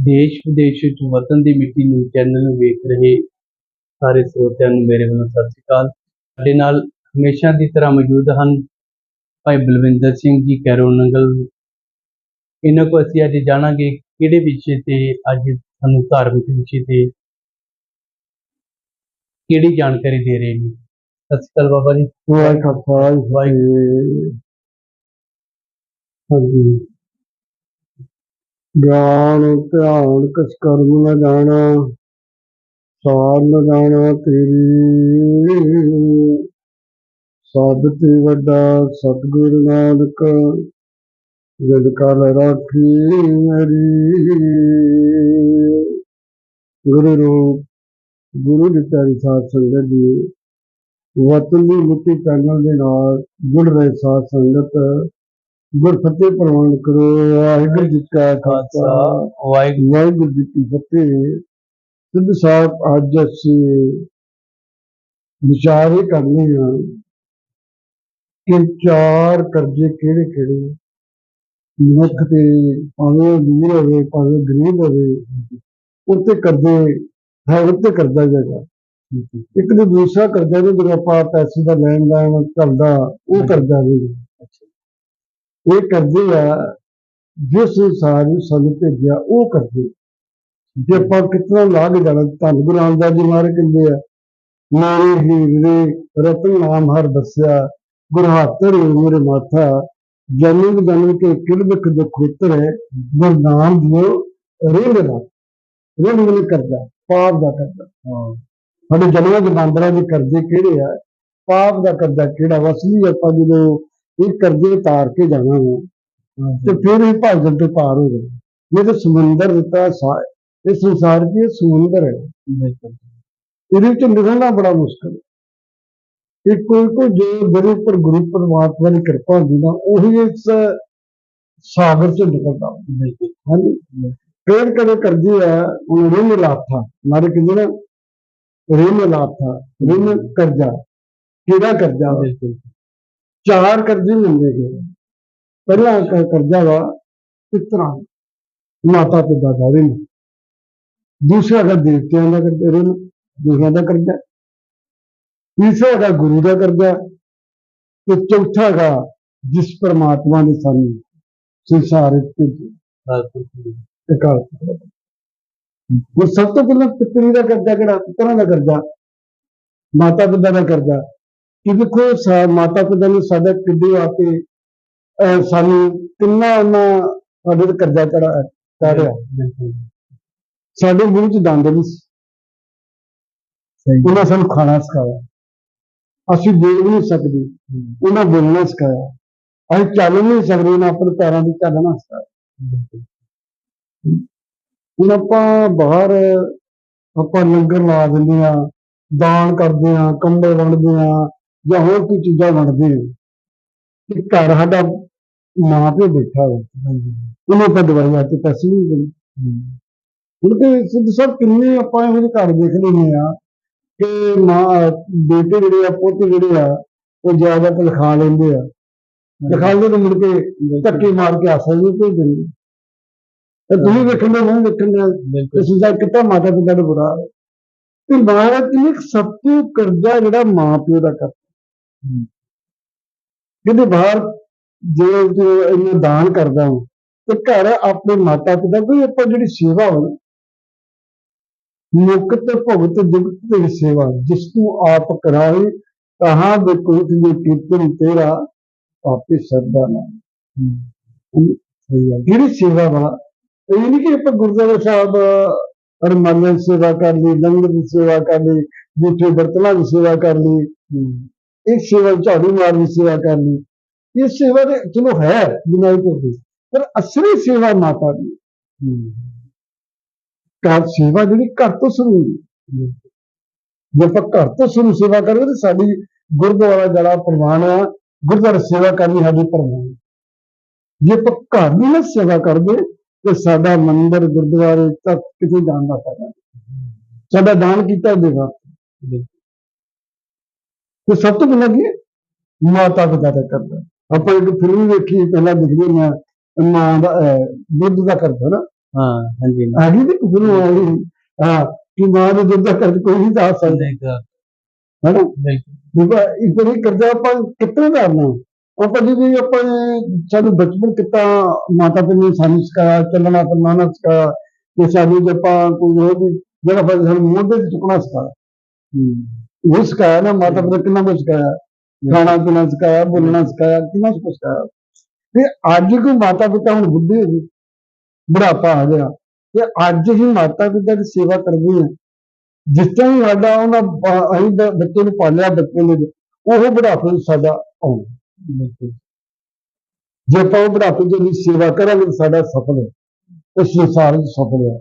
ਦੇਸ਼ ਵਿਦੇਸ਼ ਵਿੱਚ ਵਤਨ ਦੀ ਮਿੱਟੀ ਨੂੰ ਚੈਨਲ ਨੂੰ ਵੇਖ ਰਹੇ ਸਾਰੇ ਸਰੋਤਿਆਂ ਨੂੰ ਮੇਰੇ ਵੱਲੋਂ ਸਤਿ ਸ਼੍ਰੀ ਅਕਾਲ। ਸਾਡੇ ਨਾਲ ਹਮੇਸ਼ਾ ਦੀ ਤਰ੍ਹਾਂ ਮੌਜੂਦ ਹਨ ਭਾਈ ਬਲਵਿੰਦਰ ਸਿੰਘ ਜੀ ਕੈਰੋਂ ਨੰਗਲ। ਇਹਨਾਂ ਕੋਲ ਅਸੀਂ ਅੱਜ ਜਾਣਾਂਗੇ ਕਿਹੜੇ ਵਿਸ਼ੇ ਤੇ ਅੱਜ ਸਾਨੂੰ ਧਾਰਮਿਕ ਵਿਸ਼ੇ ਤੇ ਕਿਹੜੀ ਜਾਣਕਾਰੀ ਦੇ ਰਹੇ ਨੇ। ਸਤਿ ਸ਼੍ਰੀ ਅਕਾਲ ਬਾਬਾ ਜੀ। ਵਾਹਿਗੁਰੂ ਖਾਲਸਾ। ਵਾਹਿਗੁਰੂ। ਹਾਂਜੀ। ਗਿਆਨ, ਧਿਆਨ ਕਿਸ ਕਰਮ ਨ ਸਾਰ ਲਗਾਣਾ ਤੇਰੀ। ਸਭ ਤੇ ਵੱਡਾ ਸਤਿਗੁਰ ਨਾਨਕ ਜਦ ਕਾਲ ਰਾਖੀ ਮੇਰੀ। ਗੁਰੂ ਰੂਪ, ਗੁਰੂ ਦੀ ਪਿਆਰੀ ਸਾਧ ਸੰਗਤ ਦੀ ਵਤਨ ਦੀ ਮਿੱਟੀ ਚੈਨਲ ਦੇ ਨਾਲ ਜੁੜ ਰਹੇ ਸਾਧ ਸੰਗਤ ਗੁਰਫਤਿਹ ਪ੍ਰਵਾਨ ਕਰੋ ਵਾਹਿਗੁਰੂ ਜੀ ਕਾ ਖਾਲਸਾ। ਵਾਹਿਗੁਰੂ। ਜੀ ਕੀ ਫਤਿਹ। ਸਿੱਧ ਸਾਹਿਬ ਅੱਜ ਅਸੀਂ ਵਿਚਾਰ ਇਹ ਕਰਨੇ ਆ ਕਿ ਚਾਰ ਕਰਜ਼ੇ ਕਿਹੜੇ ਕਿਹੜੇ ਮਨੁੱਖ ਤੇ ਭਾਵੇਂ ਅਮੀਰ ਹੋਵੇ ਭਾਵੇਂ ਗਰੀਬ ਹੋਵੇ ਉੱਤੇ ਕਰਜ਼ੇ ਹੈ ਉੱਤੇ ਕਰਜ਼ਾ ਜਗਾ ਇੱਕ ਤੇ ਦੂਸਰਾ ਕਰਜ਼ਾ ਜਦੋਂ ਆਪਾਂ ਪੈਸੇ ਦਾ ਲੈਣ ਦੇਣ ਚੱਲਦਾ ਉਹ ਕਰਜ਼ਾ ਵੀ। ਇਹ ਕਰਜ਼ੇ ਆ ਜਿਸ ਸੰਸਾਰ ਨੂੰ ਸਾਨੂੰ ਭੇਜਿਆ ਉਹ ਕਰਜ਼ੇ ਜੇ ਆਪਾਂ ਕਿਤਨਾ ਲਾਗ ਜਾਣਾ ਧੰਨ ਗੁਰੂ ਰਾਮਦਾਸ ਜੀ ਮਹਾਰਾਜ ਕਹਿੰਦੇ ਆ ਮੇਰੇ ਹੀਰ ਦੇ ਰਤਨ ਨਾਮ ਹਰ ਬਸਿਆ ਗੁਰ ਹਾਤਰ ਮੇਰੇ ਮਾਥਾ ਜਨਮ ਜਨਮ ਕੇ ਕਿਲਬਖ ਦੁਖ ਉਤਰ ਹੈ ਗੁਰ ਨਾਮ ਦਿਓ ਰਿੰਦ ਦਾ ਰਿੰਦ ਮਨ ਕਰਜ਼ਾ ਪਾਪ ਦਾ ਕਰਜ਼ਾ ਹਾਂ। ਸਾਡੇ ਜਨਮਾਂ ਦੇ ਬਾਂਦਰਾਂ ਦੇ ਕਰਜ਼ੇ ਕਿਹੜੇ ਆ? ਪਾਪ ਦਾ ਕਰਜ਼ਾ ਕਿਹੜਾ? ਵਾ ਅਸਲੀ ਆਪਾਂ ਜਦੋਂ ਇਹ ਕਰਜ਼ੇ ਉਤਾਰ ਕੇ ਜਾਣਾ ਵਾ। ਤੇ ਫਿਰ ਹੀ ਭਾਜਨ ਤੋਂ ਪਾਰ ਹੋ ਜਾਣਾ। ਇਹ ਤਾਂ ਸਮੁੰਦਰ ਦਿੱਤਾ ਇਹ ਸੰਸਾਰ ਕੀ ਇਹ ਸਮੁੰਦਰ ਹੈ। ਇਹਦੇ ਵਿੱਚ ਨਿਕਲਣਾ ਬੜਾ ਮੁਸ਼ਕਲ ਹੈ। ਇਹ ਕੋਈ ਕੋਈ ਜੋ ਜਿਹੜੇ ਉੱਪਰ ਗੁਰੂ ਪਰਮਾਤਮਾ ਦੀ ਕਿਰਪਾ ਹੁੰਦੀ ਨਾ ਉਹੀ ਇਸ ਸਾਗਰ ਚ ਨਿਕਲਦਾ। ਹਾਂਜੀ। ਫਿਰ ਕਦੇ ਕਰਜ਼ੇ ਆ ਉਹ ਰਿੰਨ ਲਾਥਾ ਮਾਰੇ ਕਹਿੰਦੇ ਨਾ ਰਿੰਨ ਲਾਥਾ ਰਿੰਨ ਕਰਜ਼ਾ। ਕਿਹੜਾ ਕਰਜ਼ਾ? ਬਿਲਕੁਲ। ਚਾਰ ਕਰਜ਼ੇ ਮਿਲਦੇ ਗਏ ਪਹਿਲਾ ਕਰਜ਼ਾ ਵਾ ਪਿਤਰਾਂ ਮਾਤਾ ਪਿਤਾ ਦਾ ਰਿੰਨ ਦੂਸਰਾ ਦਾ ਦੇਵਤਿਆਂ ਦਾ ਰਿੰਨ ਦੂਸਰਾ ਦਾ ਕਰਜ਼ਾ। ਤੀਸਰਾ ਦਾ ਗੁਰੂ ਦਾ ਕਰਜ਼ਾ ਤੇ ਚੌਥਾ ਦਾ ਜਿਸ ਪਰਮਾਤਮਾ ਨੇ ਸਾਨੂੰ ਸੰਸਾਰ ਵਿੱਚ ਉਹ ਸਭ ਤੋਂ ਪਹਿਲਾਂ ਪਿਤਰੀ ਦਾ ਕਰਜ਼ਾ ਕਿਹੜਾ? ਪਿਤਰਾਂ ਦਾ ਕਰਜ਼ਾ। ਮਾਤਾ ਪਿਤਾ ਦਾ ਕਰਜ਼ਾ। ਕਿ ਦੇਖੋ ਸਾ- ਮਾਤਾ ਪਿਤਾ ਨੇ ਸਾਡਾ ਕਿੱਡੇ ਆ ਕੇ ਸਾਨੂੰ ਕਿੰਨਾ ਉਹਨਾਂ ਸਾਡੇ ਤੇ ਕਰਜ਼ਾ ਚੜਾ ਚਾੜਿਆ ਸਾਡੇ ਮੂੰਹ 'ਚ ਦੰਦ ਨਹੀਂ ਸੀ। ਸਹੀ। ਉਹਨਾਂ ਸਾਨੂੰ ਖਾਣਾ ਸਿਖਾਇਆ। ਅਸੀਂ ਬੋਲ ਵੀ ਨਹੀਂ ਸਕਦੇ। ਉਹਨਾਂ ਬੋਲਣਾ ਸਿਖਾਇਆ। ਅਸੀਂ ਚੱਲ ਵੀ ਨਹੀਂ ਸਕਦੇ ਉਹਨਾਂ ਆਪਣੇ ਪੈਰਾਂ ਤੇ ਚੱਲਣਾ ਸਿਖਾਇਆ। ਹੁਣ ਆਪਾਂ ਬਾਹਰ ਆਪਾਂ ਲੰਗਰ ਲਾ ਦਿੰਦੇ ਆ ਦਾਨ ਕਰਦੇ ਆ ਕੰਬਲ ਵੰਡਦੇ ਆ ਜਾਂ ਹੋਰ ਕੋਈ ਚੀਜ਼ਾਂ ਵੰਡਦੇ ਆ ਤੇ ਘਰ ਸਾਡਾ ਮਾਂ ਪਿਓ ਬੈਠਾ ਹੈ ਉਹਨੇ ਤਾਂ ਦਵਾਈਆਂ ਤੇ ਪੈਸੇ ਨਹੀਂ ਦਿੰਦੇ ਹੁਣ ਤੇ ਸਿੱਧ ਸਾਹਿਬ ਕਿੰਨੇ ਆਪਾਂ ਇਹੋ ਜਿਹੇ ਘਰ ਦੇਖ ਲੈਂਦੇ ਆ ਕਿ ਮਾਂ ਬੇਟੇ ਜਿਹੜੇ ਆ ਪੁੱਤ ਜਿਹੜੇ ਆ ਉਹ ਜ਼ਿਆਦਾ ਲਿਖਾ ਲੈਂਦੇ ਆ। ਲਿਖਾ ਲੈਂਦੇ ਮੁੜ ਕੇ ਧੱਕੇ ਮਾਰ ਕੇ ਆਸਾ ਨਹੀਂ ਭੇਜ ਦਿੰਦੇ। ਤੇ ਤੁਸੀਂ ਵੇਖਣ ਦਾ ਮੂੰਹ ਵੇਖਣ ਦਾ ਇਸ ਦਾ ਕਿਤਾ ਮਾਤਾ ਪਿਤਾ ਦਾ ਬੁਰਾ ਹੈ ਤੇ ਮਹਾਰਾਜ ਨੇ ਸਭ ਤੋਂ ਕਰਜ਼ਾ ਜਿਹੜਾ ਮਾਂ ਪਿਓ ਦਾ ਕਰ ਜਿਹਦੇ ਬਾਹਰ ਜੇ ਜੋ ਇਹਨੂੰ ਦਾਨ ਕਰਦਾ ਹਾਂ ਤੇ ਘਰ ਆਪਣੇ ਮਾਤਾ ਪਿਤਾ ਕੋਈ ਆਪਾਂ ਜਿਹੜੀ ਸੇਵਾ ਹੋਵੇ ਮੁਕਤ ਭਗਤ ਜੁਗਤ ਦੀ ਸੇਵਾ ਜਿਸ ਨੂੰ ਆਪ ਕਰਾਈ ਕਹਾਂ ਦੇ ਕੋਈ ਜੇ ਕੀਰਤਨ ਤੇਰਾ ਆਪੇ ਸਰਦਾ ਨਾ। ਜਿਹੜੀ ਸੇਵਾ ਵਾ ਇਹ ਨਹੀਂ ਕਿ ਆਪਾਂ ਗੁਰਦੁਆਰਾ ਸਾਹਿਬ ਹਰਮੰਦਰ ਸੇਵਾ ਕਰ ਲਈ ਲੰਗਰ ਦੀ ਸੇਵਾ ਕਰ ਲਈ ਬੂਠੇ ਬਰਤਨਾਂ ਦੀ ਸੇਵਾ ਕਰ ਲਈ। ਇਹ ਸੇਵਾ ਝਾੜੂ ਮਾਰਨੀ ਸੇਵਾ ਕਰਨੀ ਇਹ ਸੇਵਾ ਤੇ ਚਲੋ ਹੈ ਬਿਨਾਂ ਕੋਈ ਪਰ ਅਸਲੀ ਸੇਵਾ ਮਾਤਾ ਦੀ। ਘਰ ਸੇਵਾ ਜਿਹੜੀ ਘਰ ਤੋਂ ਸ਼ੁਰੂ ਹੁੰਦੀ। ਜੇ ਆਪਾਂ ਘਰ ਤੋਂ ਸ਼ੁਰੂ ਸੇਵਾ ਕਰੀਏ ਤਾਂ ਸਾਡੀ ਗੁਰਦੁਆਰਾ ਜਿਹੜਾ ਪ੍ਰਵਾਨ ਆ। ਗੁਰਦੁਆਰਾ ਸੇਵਾ ਕਰਨੀ ਸਾਡੀ ਪ੍ਰਵਾਨ। ਜੇ ਆਪਾਂ ਘਰ ਦੀ ਨਾ ਸੇਵਾ ਕਰਦੇ, ਤੇ ਸਾਡਾ ਮੰਦਿਰ, ਗੁਰਦੁਆਰੇ ਤੱਕ ਕਿਤੇ ਜਾਣ ਦਾ ਸਾਡਾ ਦਾਨ ਕੀਤਾ ਦੇਵਾ ਤੇ ਸਭ ਤੋਂ ਪਹਿਲਾਂ ਕੀ? ਮਾਤਾ ਪਿਤਾ ਦਾ ਕਰਦਾ। ਆਪਾਂ ਇੱਕ ਫਿਲਮ ਵੇਖੀ ਪਹਿਲਾਂ ਦਿਖਦੇ ਨਾ ਮਾਂ ਦਾ ਬੁੱਧ ਦਾ ਕਰਦਾ ਨਾ। ਹਾਂ ਹਾਂਜੀ। ਆ ਗਈ ਤੇ ਨੂੰ ਆ ਗਈ ਹਾਂ ਕਿ ਮਾਂ ਦੇ ਦੁੱਧ ਦਾ ਕੋਈ ਨਹੀਂ ਦੱਸ ਸਕਦਾ ਹੈ ਨਾ? ਬਿਲਕੁਲ ਇਸ ਤਰ੍ਹਾਂ ਕਰਜ਼ਾ ਆਪਾਂ ਕਿੱਥੇ ਕਰਨਾ ਆਪਾਂ ਜੀ ਆਪਾਂ ਸਾਨੂੰ ਬਚਪਨ ਕਿਤਾ ਮਾਤਾ ਪਿਤਾ ਨੇ ਸਾਨੂੰ ਸਿਖਾਇਆ ਚੱਲਣਾ ਫਿਰਨਾ ਨਾ ਸਿਖਾਇਆ ਤੇ ਸਾਨੂੰ ਜੇ ਆਪਾਂ ਕੋਈ ਹੋਰ ਵੀ ਜਿਹੜਾ ਫਿਰ ਸਾਨੂੰ ਮੋਢੇ ਤੇ ਚੁੱਕਣਾ ਸਿਖਾਇਆ। ਹੂੰ ਉਹ ਸਿਖਾਇਆ ਨਾ ਮਾਤਾ ਪਿਤਾ ਕਿੰਨਾ ਕੁਛ ਸਿਖਾਇਆ ਖਾਣਾ ਪੀਣਾ ਸਿਖਾਇਆ ਬੋਲਣਾ ਸਿਖਾਇਆ ਕਿੰਨਾ ਕੁਛ ਸਿਖਾਇਆ। ਤੇ ਅੱਜ ਕੋਈ ਮਾਤਾ ਪਿਤਾ ਹੁਣ ਬੁੱਢੇ ਹੋ ਗਏ ਬੁਢਾਪਾ ਆ ਗਿਆ ਤੇ ਅੱਜ ਹੀ ਮਾਤਾ ਪਿਤਾ ਦੀ ਸੇਵਾ ਕਰਦੇ ਆ ਜਿਸ ਤਰ੍ਹਾਂ ਹੀ ਸਾਡਾ ਉਹਨਾਂ ਅਸੀਂ ਬੱਚੇ ਨੂੰ ਪਾਲਿਆ ਦੇ ਵਿੱਚ ਉਹ ਬੁਢਾਪੇ ਵਿੱਚ ਸਾਡਾ ਆਉ ਬਿਲਕੁਲ। ਜੇ ਆਪਾਂ ਉਹ ਬੁਢਾਪੇ ਉਹਦੀ ਸੇਵਾ ਕਰਾਂਗੇ ਤਾਂ ਸਾਡਾ ਸਫਲ ਹੈ ਇਸ ਸੰਸਾਰ ਵਿੱਚ ਸਫਲ ਹੈ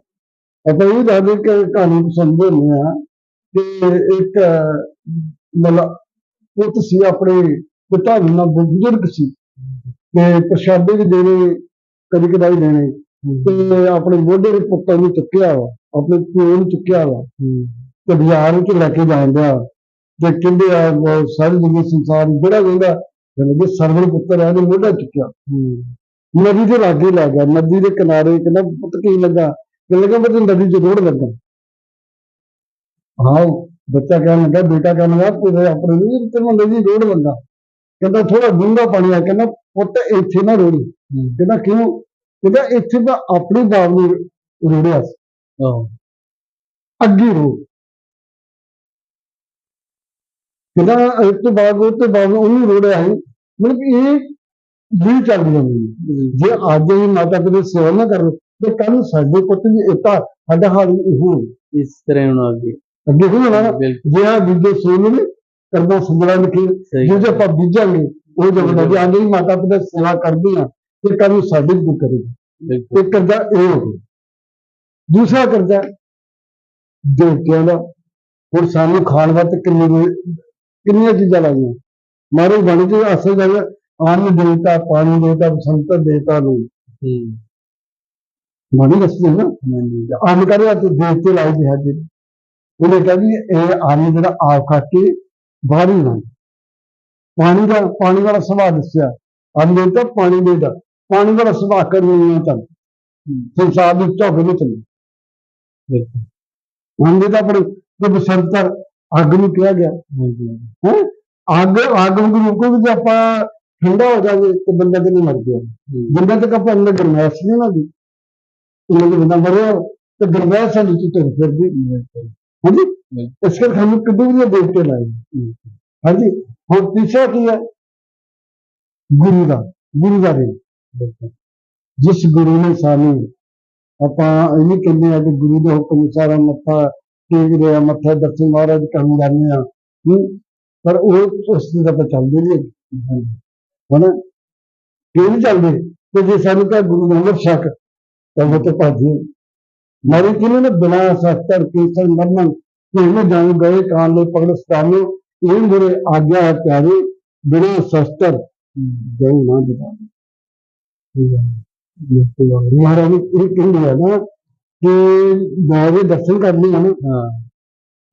ਆਪਾਂ ਇਹ ਦੱਸਦੇ ਕਿ ਕਹਾਣੀ ਨੂੰ ਸੁਣਦੇ ਹੁੰਦੇ ਆ ਕਿ ਇੱਕ ਮਤਲਬ ਪੁੱਤ ਸੀ ਆਪਣੇ ਪਿਤਾ ਨੂੰ ਨਾ ਬਜ਼ੁਰਗ ਸੀ। ਤੇ ਪ੍ਰਸ਼ਾਦੇ ਵੀ ਦੇਣੇ ਕਦੀ ਕਦਾਈ ਦੇਣੇ। ਤੇ ਆਪਣੇ ਮੋਢੇ ਦੇ ਪੁੱਤਾਂ ਨੂੰ ਚੁੱਕਿਆ ਵਾ, ਆਪਣੇ ਪਿਓ ਨੂੰ ਚੁੱਕਿਆ ਵਾ। ਤੇ ਬਾਜ਼ਾਰ ਵਿੱਚ ਲੈ ਕੇ ਜਾਂਦਿਆ ਤੇ ਕਹਿੰਦੇ ਆ, ਉਹ ਸਾਰੀ ਦੁਨੀਆ ਸੰਸਾਰ ਜਿਹੜਾ ਕਹਿੰਦਾ, ਕਹਿੰਦੇ ਸਰਵਰ ਪੁੱਤਰ ਆ ਤੇ ਮੋਢਾ ਚੁੱਕਿਆ। ਨਦੀ ਦੇ ਲਾਗੇ ਲੈ ਗਿਆ। ਨਦੀ ਦੇ ਕਿਨਾਰੇ ਕਹਿੰਦਾ, ਪੁੱਤ ਕੀ ਲੱਗਾ? ਕਹਿੰਦਾ ਲੱਗਾ ਮੈਂ ਨਦੀ 'ਚ ਰੋੜ ਲੱਗਾ। ਹਾਂ ਬੱਚਾ ਕਹਿਣ ਲੱਗਾ ਬੇਟਾ ਕਹਿਣ ਲੱਗਾ ਤੇਰੇ ਆਪਣੇ ਨੂੰ ਤੈਨੂੰ ਨਦੀ ਰੋੜ ਲੱਗਾ ਕਹਿੰਦਾ ਥੋੜਾ ਡੂੰਘਾ ਪਾਣੀ ਆ। ਕਹਿੰਦਾ ਪੁੱਤ ਇੱਥੇ ਨਾ ਰੋੜੀ ਹੂੰ। ਕਹਿੰਦਾ ਕਿਉਂ? ਕਹਿੰਦਾ ਇੱਥੇ ਤਾਂ ਆਪਣੇ ਬਾਪ ਨੂੰ ਰੋੜਿਆ ਅੱਗੇ ਰੋ। ਕਹਿੰਦਾ ਇਸ ਤੋਂ ਬਾਅਦ ਉਹ ਤੋਂ ਬਾਅਦ ਉਹਨੂੰ ਰੋੜਿਆ ਸੀ। ਮਤਲਬ ਇਹ ਵੀ ਚੱਲ ਜਾਂਦੀ ਹੈ ਜੇ ਅੱਜ ਹੀ ਮਾਤਾ ਪਿਤਾ ਦੀ ਸੇਵਾ ਨਾ ਕਰਨ ਤੇ ਕੱਲ ਨੂੰ ਸਾਡੇ ਪੁੱਤ ਵੀ ਇਤਾ ਸਾਡਾ ਹਾਲ ਇਹੋ। ਇਸ ਤਰ੍ਹਾਂ ਹੁਣ ਅੱਗੇ। ਅੱਗੇ ਹੋ ਜਾਣਾ ਨਾ। ਬਿਲਕੁਲ। ਜੇ ਆ ਬੀਜੇ ਸੋਨ ਨੇ ਕਰਨਾ ਸੰਦਰਾ ਲਿਖੀ ਸਹੀ ਜੇ ਜੇ ਆਪਾਂ ਬੀਜਾਂਗੇ ਉਹ ਜਦੋਂ ਜੇ ਆਂਦੇ ਹੀ ਮਾਤਾ ਪਿਤਾ ਦੀ ਸੇਵਾ ਕਰਦੇ ਆ ਤੇ ਕੱਲ ਨੂੰ ਸਾਡੇ ਵੀ ਕਰੇਗਾ। ਬਿਲਕੁਲ। ਇੱਕ ਕਰਜ਼ਾ ਇਹ ਹੋ ਗਿਆ। ਦੂਸਰਾ ਕਰਜ਼ਾ ਦੇਵਤਿਆਂ ਦਾ। ਹੁਣ ਸਾਨੂੰ ਖਾਣ ਵਾਸਤੇ ਕਿੰਨੀ ਕਿੰਨੀਆਂ ਚੀਜ਼ਾਂ ਲਾਈਆਂ। ਮਾਰੇ ਬਣ ਕੇ ਅਸਲ ਗੱਲ ਅੰਨ ਦੇਵਤਾ ਪਾਣੀ ਦੇਵਤਾ ਬਸੰਤ ਦੇਵਤਾ ਨੂੰ। ਹੂੰ। ਮਾਣੀ ਦੱਸਦੇ ਨਾ ਹਾਂਜੀ। ਅੰਨ ਕਰਿਆ ਤੇ ਦੇਵਤੇ ਲਾਏ ਦੇ ਹੈਗੇ ਉਹਨੇ ਕਿਹਾ ਵੀ ਇਹ ਅੰਨ ਜਿਹੜਾ ਆਪ ਖਾ ਕੇ ਬਾਹਰ ਹੀ ਨਾ ਪਾਣੀ ਦਾ ਪਾਣੀ ਵਾਲਾ ਸੁਭਾਅ ਦੱਸਿਆ। ਅੰਨ ਦੇਵਤਾ ਪਾਣੀ ਦੇਵਤਾ ਪਾਣੀ ਵਾਲਾ ਸੁਭਾਅ ਕਰਨੀ ਹੈ ਤਾਂ ਹੂੰ ਸੰਸਾਰ ਦੇ ਝੋਕੇ ਵਿੱਚ ਬਿਲਕੁਲ। ਮੰਨਦੇ ਤਾਂ ਆਪਣੇ ਤੇ ਬਸੰਤਰ ਅੱਗ ਨੂੰ ਕਿਹਾ ਗਿਆ। ਹੈ? ਅੱਗ ਅੱਗ ਨੂੰ ਰੁਕੋ ਜੇ ਆਪਾਂ ਠੰਡਾ ਹੋ ਜਾਵੇ ਤੇ ਬੰਦਾ ਕਿੰਨੇ ਮਰ ਗਿਆ। ਹੂੰ। ਜਿੰਨਾ ਤੱਕ ਆਪਾਂ ਅੰਦਰ ਗਰਮੈਸ਼ ਨਹੀਂ ਨਾ ਦੀ ਉਹਨਾਂ ਦੇ ਬੰਦਾ ਮਰਿਆ ਤੇ ਗਰਮੈਸ਼ ਚ ਤੁਰ ਫਿਰਦੀ। ਹਾਂਜੀ। ਇਸ ਕਰਕੇ ਸਾਨੂੰ ਕਿੱਡੇ ਵੀ ਦੇਵਤੇ ਲਾਏ। ਹੂੰ ਹਾਂਜੀ ਹੁਣ ਤੀਸਰਾ ਕੀ ਹੈ? ਗੁਰੂ ਦਾ ਗੁਰੂ ਦਾ ਰੇਲ। ਜਿਸ ਗੁਰੂ ਨੇ ਸਾਨੂੰ ਆਪਾਂ ਇਹ ਨਹੀਂ ਕਹਿੰਦੇ ਆ ਕਿ ਗੁਰੂ ਦੇ ਹੁਕਮ ਅਨੁਸਾਰ ਹਮ ਮੱਥਾ ਟੇਕ ਰਿਹਾ ਮੱਥਾ ਦਰਸ਼ਨ ਮਹਾਰਾਜ ਕਰਨ ਜਾਂਦੇ ਆ ਪਰ ਉਹ ਉਸ ਦੇ ਆਪਾਂ ਚੱਲਦੇ ਨਹੀਂ। ਹਨਾ? ਕਿਉਂ ਨਹੀਂ ਚੱਲਦੇ? ਤੇ ਜੇ ਸਾਨੂੰ ਕਹੇ ਗੁਰੂ ਨੇ ਅੰਮ੍ਰਿਤ ਛਕ ਤਾਂ ਉਹ ਤੇ ਭਾਜੀ ਮਾਰੇ ਕਿਨੇ ਨੇ ਬਿਨਾ ਸ਼ਸਤਰ ਕੀਰਤਨ ਮਰਨਨ ਕਿਹਨੇ ਜਾਣ ਗਏ ਕਾਨ ਲੈ ਪਗੜ ਸਤਾਨੋ ਇਹ ਮੇਰੇ ਆਗਿਆ ਹੈ ਪਿਆਰੇ ਬਿਨਾ ਸ਼ਸਤਰ ਜਉ ਨਾ ਦਿਤਾ ਮਹਾਰਾਜ ਨੇ ਇਹ ਕਹਿੰਦੇ ਆ ਨਾ ਕਿ ਮੈਂ ਵੀ ਦਰਸ਼ਨ ਕਰਨੇ ਆ ਨਾ ਹਾਂ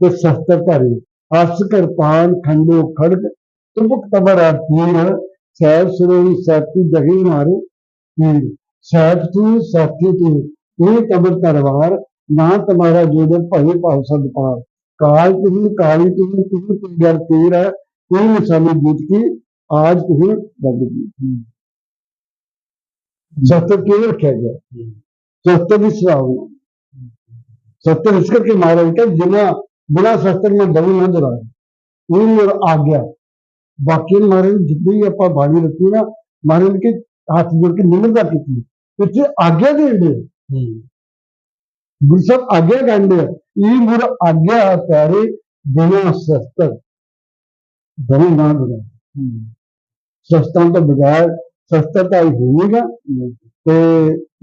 ਤੇ ਸ਼ਸਤਰ ਧਾਰੀ ਅਸ ਕਿਰਪਾਨ ਖੰਡੋ ਖੜਗ ਤੁਮਕ ਤਬਰ ਤੀਰ ਸਹਿਬ ਸੁਰੋਈ ਸਾਥੀ ਜਗੀ ਮਾਰੇ ਤੀਰ ਸਹਿਬ ਤੂੰ ਸਾਥੀ ਤੂੰ ਇਹ ਤਬਰ ਤਲਵਾਰ ਨਾ ਤੁਹਾਡਾ ਜੋਦੇ ਭਏ ਭਾਵ ਸਦ ਪਾਰ ਕਾਲ ਤੁਸੀਂ, ਕਾਲੀ ਤੁਸੀਂ ਤੁਸੀਂ ਕੋਈ ਗਰ ਤੀਰ ਹੈ, ਕੋਈ ਨਿਸ਼ਾਨੀ ਜੀਤ ਕੀ ਆਜ ਤੁਸੀਂ ਲੱਗ ਗਈ ਸ਼ਸਤਰ ਕਿਉਂ ਰੱਖਿਆ ਗਿਆ? ਹੂੰ ਸ਼ਸਤਰ ਦੀ ਸੁਭਾਵਨਾ ਸ਼ਸਤਰ ਇਸ ਕਰਕੇ ਮਹਾਰਾਜ ਕਿ ਜਿਨਾ ਬਿਨਾ ਸ਼ਸਤਰ ਮੈਂ ਦਵੀ ਨਾ ਦਰਾ ਇਹ ਮੇਰਾ ਆਗਿਆ। ਬਾਕੀ ਮਹਾਰਾਜ ਜਿੱਦੀ ਆਪਾਂ ਬਾਣੀ ਰੱਖੀ ਨਾ, ਮਹਾਰਾਜ ਕੇ ਹੱਥ ਜੋੜ ਕੇ ਨਿਮਰਤਾ ਕੀਤੀ। ਇੱਥੇ ਆਗਿਆ ਦੇ ਦੇ ਹੂੰ ਗੁਰੂ ਸਾਹਿਬ ਆਗਿਆ ਕਹਿੰਦੇ ਆ ਇਹ ਮੇਰਾ ਆਗਿਆ ਪਿਆਰੇ ਬਿਨਾ ਸ਼ਸਤਰ। ਦਵੀ ਨਾ ਦਰਾ ਸ਼ਸਤਰਾਂ ਤੋਂ ਬਗੈਰ ਸ਼ਸਤਰ ਤਾਂ ਹੀ ਹੋਵੇਗਾ। ਤੇ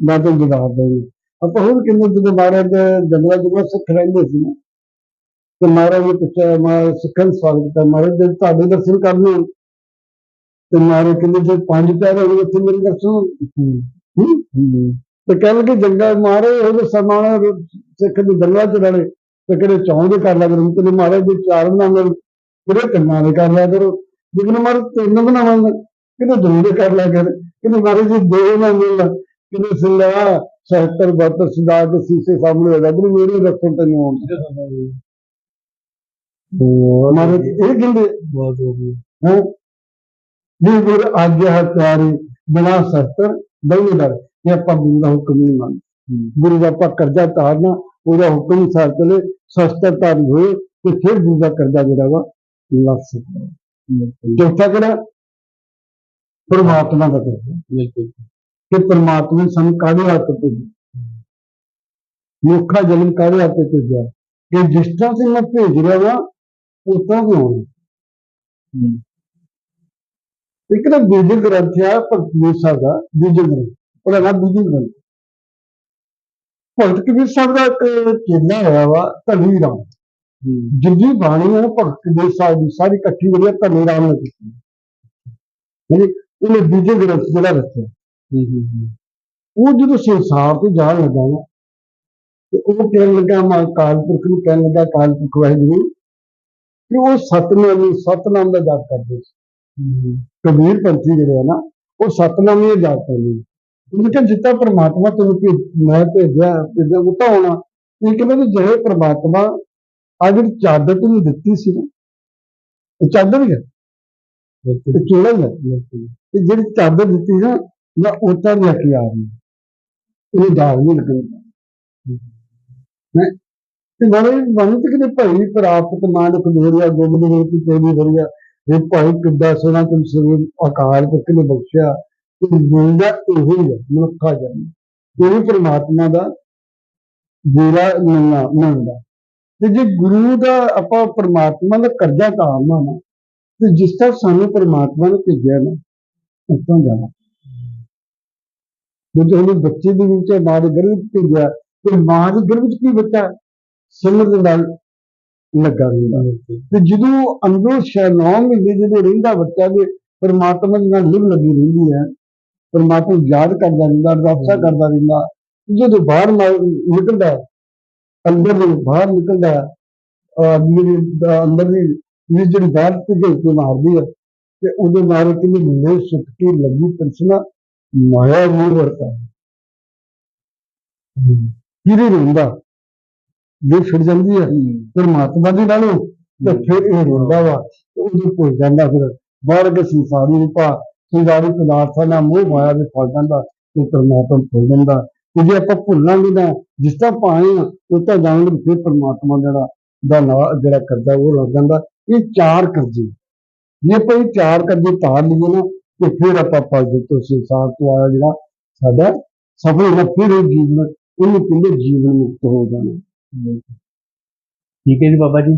ਨਾ ਤਾਂ ਜਵਾਬ ਦੇਵੇ ਆਪਾਂ ਹੁਣ ਕਿੰਨੇ ਜਦੋਂ ਮਹਾਰਾਜ ਦੇ ਜੰਗਲਾਂ ਸਿੱਖ ਰਹਿੰਦੇ ਸੀ ਨਾ। ਤੇ ਮਹਾਰਾਜ ਨੇ ਪੁੱਛਿਆ ਮੈਂ ਸਿੱਖਣ ਸਵਾਲ ਕੀਤਾ ਮਹਾਰਾਜ ਜੇ ਤੁਹਾਡੇ ਦਰਸ਼ਨ ਕਰਨੇ ਹੋਣ, ਤੇ ਮਹਾਰਾਜ ਕਹਿੰਦੇ ਜੇ ਪੰਜ ਪੈਰ ਹੋਣ ਉੱਥੇ ਮੇਰੇ ਦਰਸ਼ਨ ਤੇ ਕਹਿਣ ਕਿ ਜੰਗਲ ਮਹਾਰਾਜ ਉਹ ਸਮਾਨ ਸਿੱਖ ਦੇ ਜੰਗਲਾਂ ਚ ਰਹਿਣੇ ਤੇ ਕਿਹੜੇ ਚੌਂ ਦੇ ਕਰ ਲਿਆ ਕਰੋ ਤੇ ਮਹਾਰਾਜ ਦੇ ਚਾਰ ਬਣਾਉਂਦੇ ਕਿਹੜੇ ਤਿੰਨਾਂ ਦੇ ਕਰ ਲਿਆ ਕਰੋ। ਜਿਵੇਂ ਮਹਾਰਾਜ ਤਿੰਨ ਬਣਾਵਾਂਗੇ ਕਿਤੇ ਦੋ ਦੇ ਕਰ ਲਿਆ ਕਰ? ਕਿਤੇ ਮਹਾਰਾਜ ਜੀ ਦੋ ਬਣਾਉਂਦੇ ਕਿਤੇ ਸਿੰਦਾ 77 72 ਸਿਧਾ ਕੇ ਸੀਸੇ ਸਾਹਮਣੇ ਹੋ ਜਾ ਗੁਰੂ ਮੇਰੇ ਰੱਖਣ ਤੈਨੂੰ ਆਉਣ ਮਾਰੇ ਇਹ ਕਹਿੰਦੇ? ਬਹੁਤ ਹੋ ਗਈ ਹੈ? ਜੇ ਗੁਰ ਆਗਿਆ ਹਥਿਆਰੀ ਬਿਨਾ ਸ਼ਸਤਰ ਦੌੜੇ ਦਰ ਇਹ ਆਪਾਂ ਗੁਰੂ ਦਾ ਹੁਕਮ ਨਹੀਂ ਮੰਨਦੇ ਗੁਰੂ ਦਾ ਆਪਾਂ ਕਰਜ਼ਾ ਤਾਰਨਾ ਉਹਦਾ ਹੁਕਮ ਸਾਰ ਚਲੇ ਸ਼ਸਤਰ ਧਾਰੀ ਹੋਏ ਤੇ ਫਿਰ ਗੁਰੂ ਦਾ ਕਰਜ਼ਾ ਜਿਹੜਾ ਵਾ ਲੱਗ ਸਕਦਾ ਚੌਥਾ ਕਿਹੜਾ? ਪਰਮਾਤਮਾ ਦਾ ਕਰਜ਼ਾ। ਬਿਲਕੁਲ। ਕਿ ਪਰਮਾਤਮਾ ਨੇ ਸਾਨੂੰ ਕਾਹਦੇ ਹੱਥ ਭੇਜਿਆ? ਮਨੁੱਖਾ ਜਨਮ ਕਾਹਦੇ ਹੱਥ ਭੇਜਿਆ? ਕਿ ਜਿਸ ਤਰ੍ਹਾਂ से मैं ਭੇਜ ਰਿਹਾ ਵਾਂ ਉਸ ਤਰ੍ਹਾਂ ਦੇ ਹੋਣਾ ਹਮ, ਇੱਕ ਨਾ ਬੀਜਲ ਗ੍ਰੰਥ ਆ ਭਗਤ ਕਬੀਰ ਸਾਹਿਬ ਦਾ ਬੀਜਲ ਗ੍ਰੰਥ। ਉਹਦਾ ਨਾਮ ਬੀਜਲ ਗ੍ਰੰਥ ਭਗਤ ਕਬੀਰ ਸਾਹਿਬ ਦਾ ਇੱਕ ਚੇਲਾ ਹੋਇਆ ਵਾ ਧਨੀ ਰਾਮ। ਜਿੰਨੀ ਬਾਣੀ ਹੈ ਨਾ ਭਗਤ ਕਬੀਰ ਸਾਹਿਬ ਦੀ ਸਾਰੀ ਇਕੱਠੀ ਜਿਹੜੀ ਆ ਧਨੀ ਰਾਮ ਨੇ ਕੀਤੀ। ਯਾਨੀ ਉਹਨੇ ਬੀਜਲ ਗ੍ਰੰਥ ਜਿਹੜਾ ਰੱਖਿਆ। ਉਹ ਜਦੋਂ ਸੰਸਾਰ ਤੋਂ ਜਾਣ ਲੱਗਾ ਨਾ ਤੇ ਉਹ ਕਹਿਣ ਲੱਗਾ ਮੈਂ ਅਕਾਲ ਪੁਰਖ ਨੂੰ ਕਹਿਣ ਲੱਗਾ ਅਕਾਲ ਪੁਰਖ ਵਾਹਿਗੁਰੂ। ਕਿ ਉਹ ਸਤਨਾਮ ਨੂੰ ਸਤਨਾਮ ਦਾ ਜਾਪ ਕਰਦੇ ਸੀ। ਕਬੀਰ ਪੰਥੀ ਜਿਹੜੇ ਆ ਨਾ ਉਹ ਸਤਨਾਮ ਹੀ ਜਾਪ ਕਰਦੇ ਉਹਨੇ ਕਿਹਾ ਜਿੱਤਾ ਪ੍ਰਮਾਤਮਾ ਤੈਨੂੰ ਭੇਜ ਮੈਂ ਭੇਜਿਆ ਭੇਜਿਆ ਉਹ ਤਾਂ ਹੋਣਾ। ਇਹ ਕਹਿੰਦਾ ਵੀ ਜਿਹੜੇ ਪ੍ਰਮਾਤਮਾ ਆ ਜਿਹੜੀ ਚਾਦਰ ਤੈਨੂੰ ਦਿੱਤੀ ਸੀ ਨਾ ਇਹ ਚਾਦਰ ਹੀ ਹੈ ਇਹ ਚੋਲਾ ਹੀ ਹੈ ਤੇ ਜਿਹੜੀ ਚਾਦਰ ਦਿੱਤੀ ਨਾ ਮੈਂ ਉਤਾਂ ਲੈ ਕੇ ਆ ਰਹੀ। ਇਹ ਦਾਗ ਨਹੀਂ ਲੱਗਣਾ। ਮੈਂ ਤੇ ਮਾਰੇ ਮਨ ਤੇ ਕਿਤੇ ਭਾਈ ਪ੍ਰਾਪਤ ਮਾਨਕ ਦੋਰਿਆ ਗੋਬਿੰਦ ਨੇ ਕੀ ਤੇਰੀ ਵਰਿਆ ਇਹ ਭਾਈ ਕਿੱਦਾਂ ਸੋਨਾ ਤੁਮ ਸਰੀਰ ਅਕਾਲ ਪੁਰਖ ਨੇ ਬਖਸ਼ਿਆ। ਤੇ ਮਿਲਦਾ, ਇਹੀ ਹੈ ਮਨੁੱਖਾ ਜਨਮ। ਇਹ ਪ੍ਰਮਾਤਮਾ ਦਾ ਬੁਰਾ ਮੰਨਣਾ ਮੰਨਦਾ ਤੇ ਜੇ ਗੁਰੂ ਦਾ ਆਪਾਂ ਪ੍ਰਮਾਤਮਾ ਦਾ ਕਰਜ਼ਾ ਤਾਰਨਾ ਨਾ, ਤੇ ਜਿਸ ਤਰ੍ਹਾਂ ਸਾਨੂੰ ਪ੍ਰਮਾਤਮਾ ਨੇ ਭੇਜਿਆ ਨਾ, ਉੱਤੋਂ ਜਾਣਾ। ਜਦੋਂ ਉਹਨੇ ਬੱਚੇ ਦੇ ਵਿੱਚ ਮਾਂ ਦੇ ਗਰਭ ਵਿੱਚ ਭੇਜਿਆ, ਤੇ ਮਾਂ ਦੇ ਗਰਭ ਵਿੱਚ ਕੀ ਬੱਚਾ? ਸਿਮਰ ਦੇ ਨਾਲ ਲੱਗਾ ਰਹਿੰਦਾ। ਤੇ ਜਦੋਂ ਅੰਦਰੋਂ ਛੇ ਨੌ ਮਹੀਨੇ ਜਦੋਂ ਰਹਿੰਦਾ ਬੱਚਾ ਦੇ ਪਰਮਾਤਮਾ ਦੇ ਨਾਲ ਲਿਵ ਲੱਗੀ ਰਹਿੰਦੀ ਹੈ ਪਰਮਾਤਮਾ ਨੂੰ ਯਾਦ ਕਰਦਾ ਰਹਿੰਦਾ ਅਰਦਾਸਾਂ ਕਰਦਾ ਰਹਿੰਦਾ। ਜਦੋਂ ਬਾਹਰ ਨਿਕਲਦਾ ਅੰਦਰ ਨੂੰ ਬਾਹਰ ਨਿਕਲਦਾ ਮੇਰੇ ਦ- ਅੰਦਰ ਦੀ ਜਿਹੜੀ ਜਿਹੜੀ ਬਾਹਰ ਭਿਗਲ ਕੇ ਮਾਰਦੀ ਹੈ ਤੇ ਉਹਦੇ ਨਾਲ ਕਿੰਨੀ ਮੇ ਸੁੱਕੀ ਲੱਗੀ ਤ੍ਰਿਸ਼ਨਾ ਮਾਇਆ ਮੂਹ ਵਰਤਾ ਕਿਹਦੇ ਰੋਂਦਾ ਜੇ ਛਿੜ ਜਾਂਦੀ ਹੈ ਪਰਮਾਤਮਾ ਦੀ ਨਾਲੋਂ ਤੇ ਫਿਰ ਇਹ ਰੋਂਦਾ ਵਾ ਤੇ ਉਹਨੂੰ ਭੁੱਲ ਜਾਂਦਾ ਫਿਰ। ਬਾਹਰ ਕੇ ਸੰਸਾਰੀ ਰੂਪਾ ਸੰਸਾਰੀ ਪਦਾਰਥਾਂ ਨਾਲ ਮੋਹ ਮਾਇਆ ਦੇ ਫਲ ਜਾਂਦਾ ਤੇ ਪਰਮਾਤਮਾ ਜਾਂਦਾ ਤੇ ਜੇ ਆਪਾਂ ਭੁੱਲਾਂਗੇ ਨਾ ਜਿਸ ਤਰ੍ਹਾਂ ਪਾਏ ਆ ਉਹ ਤਾਂ ਜਾਣਗੇ ਫਿਰ ਪਰਮਾਤਮਾ ਜਿਹੜਾ ਦਾ ਨਾਂ ਜਿਹੜਾ ਕਰਦਾ ਉਹ ਲੱਗ ਜਾਂਦਾ। ਇਹ ਚਾਰ ਕਰਜ਼ੇ। ਜੇ ਆਪਾਂ ਇਹ ਚਾਰ ਕਰਜ਼ੇ ਤਾਰ ਲਈਏ ਨਾ ਤੇ ਫਿਰ ਆਪਾਂ ਫਲ ਤੋਂ ਸੰਸਾਰ ਤੋਂ ਆਇਆ ਜਿਹੜਾ ਸਾਡਾ ਸਫਲ ਹੋਣਾ ਫਿਰ ਇਹ ਜੀਵਨ ਉਹਨੂੰ ਕਹਿੰਦੇ ਜੀਵਨ ਮੁਕਤ ਹੋ ਜਾਣਾ। ਠੀਕ ਹੈ ਜੀ ਬਾਬਾ ਜੀ।